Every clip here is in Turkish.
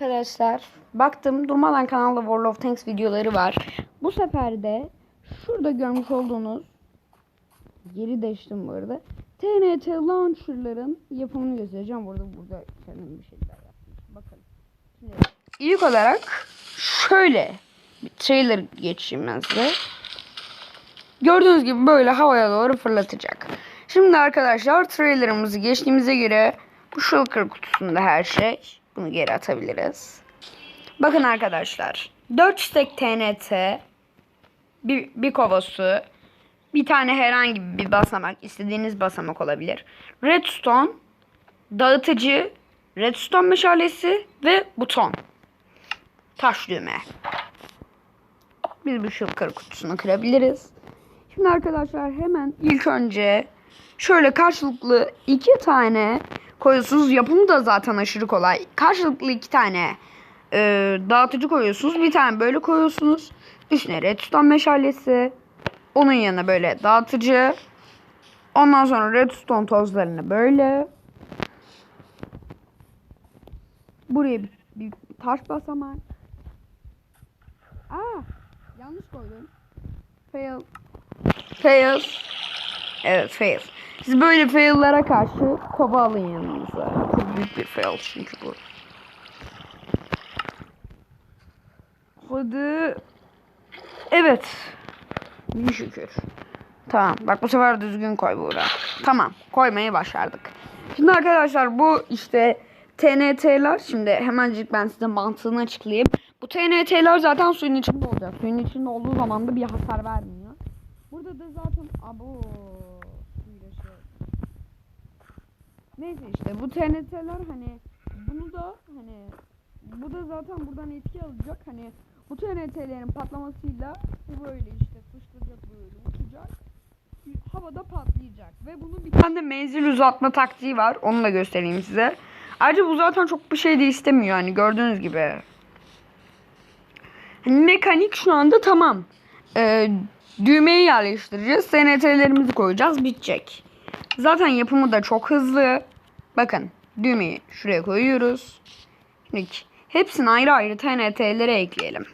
Arkadaşlar baktım durmadan kanalda World of Tanks videoları var. Bu sefer de şurada görmüş olduğunuz geri değiştim bu arada. TNT launcher'ların yapımını göstereceğim. Burada burada kendim bir şeyler yapmış. Bakın. Şimdi ilk olarak şöyle bir trailer geçeyim ben size. Gördüğünüz gibi böyle havaya doğru fırlatacak. Şimdi arkadaşlar trailerımızı geçtiğimize göre bu shulker kutusunda her şey. Bunu geri atabiliriz. Bakın arkadaşlar. 4 stack TNT bir, bir kova su bir tane herhangi bir basamak istediğiniz basamak olabilir. Redstone dağıtıcı redstone meşalesi ve buton. Taş düğme. Biz bu shulker kutusunu kırabiliriz. Şimdi arkadaşlar hemen ilk önce şöyle karşılıklı iki tane koyuyorsunuz. Yapımı da zaten aşırı kolay. Karşılıklı iki tane e, dağıtıcı koyuyorsunuz. Bir tane böyle koyuyorsunuz. Üstüne redstone meşalesi. Onun yanına böyle dağıtıcı. Ondan sonra redstone tozlarını böyle. Buraya bir, bir taş basamak. Aa, yanlış koydum. Fail. Fail. Evet fail. Siz böyle fail'lara karşı kova alın yanınıza. Çok büyük bir fail çünkü bu. Hadi. Evet. İyi şükür. Tamam. Bak bu sefer düzgün koy Buğra. Tamam. Koymayı başardık. Şimdi arkadaşlar bu işte TNT'ler. Şimdi hemencik ben size mantığını açıklayayım. Bu TNT'ler zaten suyun içinde olacak. Suyun içinde olduğu zaman da bir hasar vermiyor. Burada da zaten abo suyla şey. Neyse işte bu TNT'ler hani bunu da hani bu da zaten buradan etki alacak. Hani bu TNT'lerin patlamasıyla bu böyle işte fışkıracak böyle uçacak. Havada patlayacak. Ve bunun bir tane de menzil uzatma taktiği var. Onu da göstereyim size. Ayrıca bu zaten çok bir şey de istemiyor hani gördüğünüz gibi. Hani mekanik şu anda tamam. Ee, düğmeyi yerleştireceğiz. SNT'lerimizi koyacağız. Bitecek. Zaten yapımı da çok hızlı. Bakın düğmeyi şuraya koyuyoruz. Şimdi hepsini ayrı ayrı TNT'lere ekleyelim.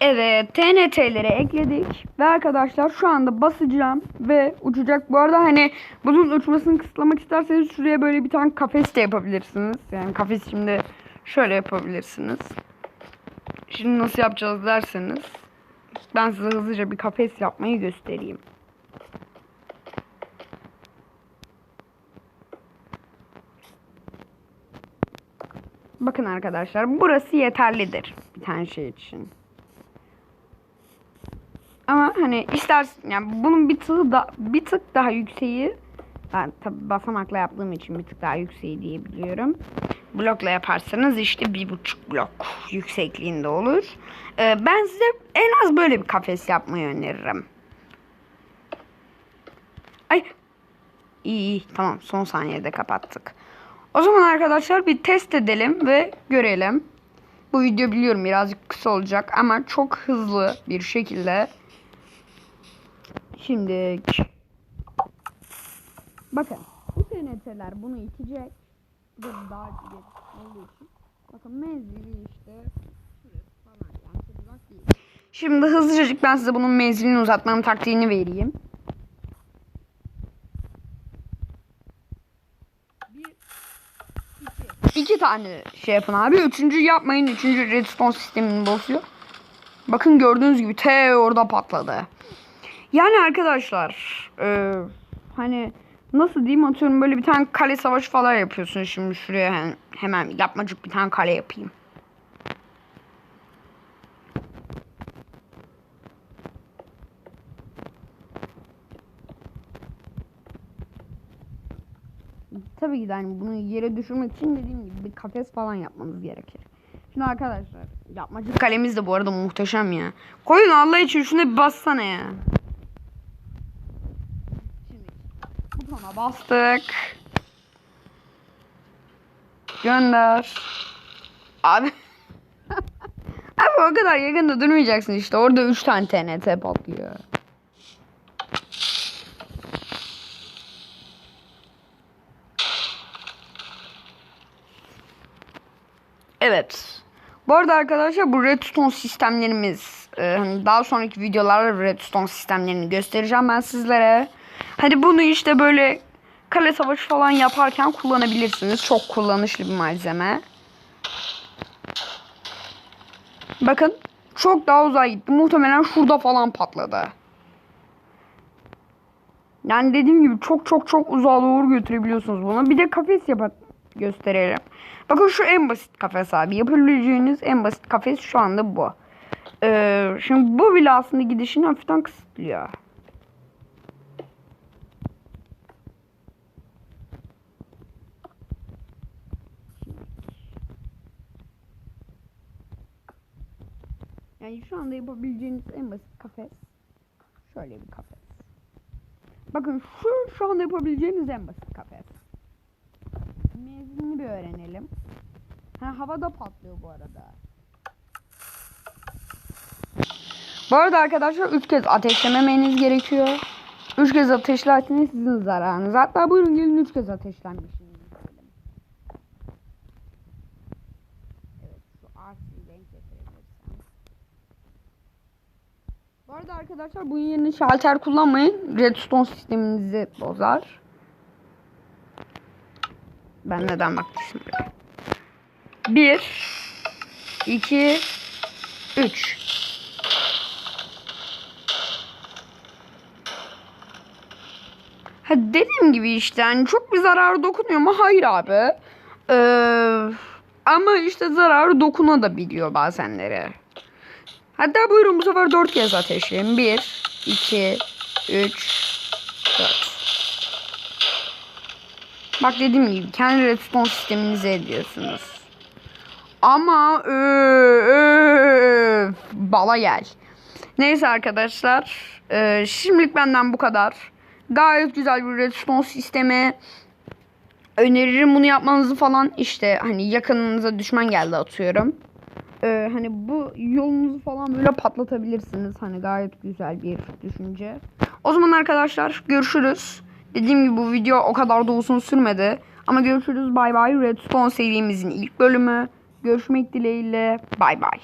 Evet TNT'lere ekledik. Ve arkadaşlar şu anda basacağım ve uçacak. Bu arada hani bunun uçmasını kısıtlamak isterseniz şuraya böyle bir tane kafes de yapabilirsiniz. Yani kafes şimdi şöyle yapabilirsiniz. Şimdi nasıl yapacağız derseniz ben size hızlıca bir kafes yapmayı göstereyim. Bakın arkadaşlar burası yeterlidir bir tane şey için. Ama hani istersen yani bunun bir tık da bir tık daha yükseği ben tabi basamakla yaptığım için bir tık daha yükseği diyebiliyorum. Blokla yaparsanız işte bir buçuk blok yüksekliğinde olur. Ee, ben size en az böyle bir kafes yapmayı öneririm. Ay iyi iyi tamam son saniyede kapattık. O zaman arkadaşlar bir test edelim ve görelim. Bu video biliyorum birazcık kısa olacak ama çok hızlı bir şekilde Şimdi bakın bu TNT'ler bunu itecek. Bu daha geç olduğu için. Bakın menzili işte falan yani çok. Şimdi hızlıcacık ben size bunun menzilini uzatmanın taktiğini vereyim. Bir. İki tane şey yapın abi. Üçüncü yapmayın. Üçüncü redstone sistemini bozuyor. Bakın gördüğünüz gibi T orada patladı. Yani arkadaşlar e, hani nasıl diyeyim atıyorum böyle bir tane kale savaşı falan yapıyorsun şimdi şuraya hemen, hemen yapmacık bir tane kale yapayım. Tabii ki de hani bunu yere düşürmek için dediğim gibi bir kafes falan yapmanız gerekir. Şimdi arkadaşlar yapmacık kalemiz de bu arada muhteşem ya. Koyun Allah için şuna bir bassana ya. bastık. Gönder. Abi. Abi o kadar yakında durmayacaksın işte. Orada 3 tane TNT patlıyor. Evet. Bu arada arkadaşlar bu redstone sistemlerimiz. E, hani daha sonraki videolarda redstone sistemlerini göstereceğim ben sizlere. Hani bunu işte böyle kale savaşı falan yaparken kullanabilirsiniz. Çok kullanışlı bir malzeme. Bakın çok daha uzağa gitti. Muhtemelen şurada falan patladı. Yani dediğim gibi çok çok çok uzağa doğru götürebiliyorsunuz bunu. Bir de kafes yapıp gösterelim. Bakın şu en basit kafes abi. Yapabileceğiniz en basit kafes şu anda bu. Ee, şimdi bu bile aslında gidişini hafiften kısıtlıyor. Yani şu anda yapabileceğiniz en basit kafes şöyle bir kafes. Bakın şu şu anda yapabileceğiniz en basit kafes. Mezini bir öğrenelim. Ha, havada patlıyor bu arada. Bu arada arkadaşlar 3 kez ateşlememeniz gerekiyor. 3 kez ateşlerseniz sizin zararınız. Hatta buyurun gelin 3 kez ateşlenmişsiniz. diyelim. Evet şu RC'yi renk getirebilirsem. Bu arada arkadaşlar bunun yerine şalter kullanmayın. Redstone sisteminizi bozar. Ben neden baktım şimdi? 1 2 3 Ha dediğim gibi işte yani çok bir zararı dokunuyor mu? Hayır abi. Ee, ama işte zararı dokuna da biliyor bazenleri. Hatta buyurun bu sefer 4 kez ateşleyin. 1 2 3 4 Bak dediğim gibi kendi redstone sisteminizi ediyorsunuz. Ama öf, öf, bala gel. Neyse arkadaşlar. e, şimdilik benden bu kadar. Gayet güzel bir redstone sistemi. Öneririm bunu yapmanızı falan işte hani yakınınıza düşman geldi atıyorum. E, hani bu yolunuzu falan böyle patlatabilirsiniz. Hani gayet güzel bir düşünce. O zaman arkadaşlar görüşürüz. Dediğim gibi bu video o kadar da uzun sürmedi. Ama görüşürüz. Bay bay. Redstone serimizin ilk bölümü. Görüşmek dileğiyle. Bay bay.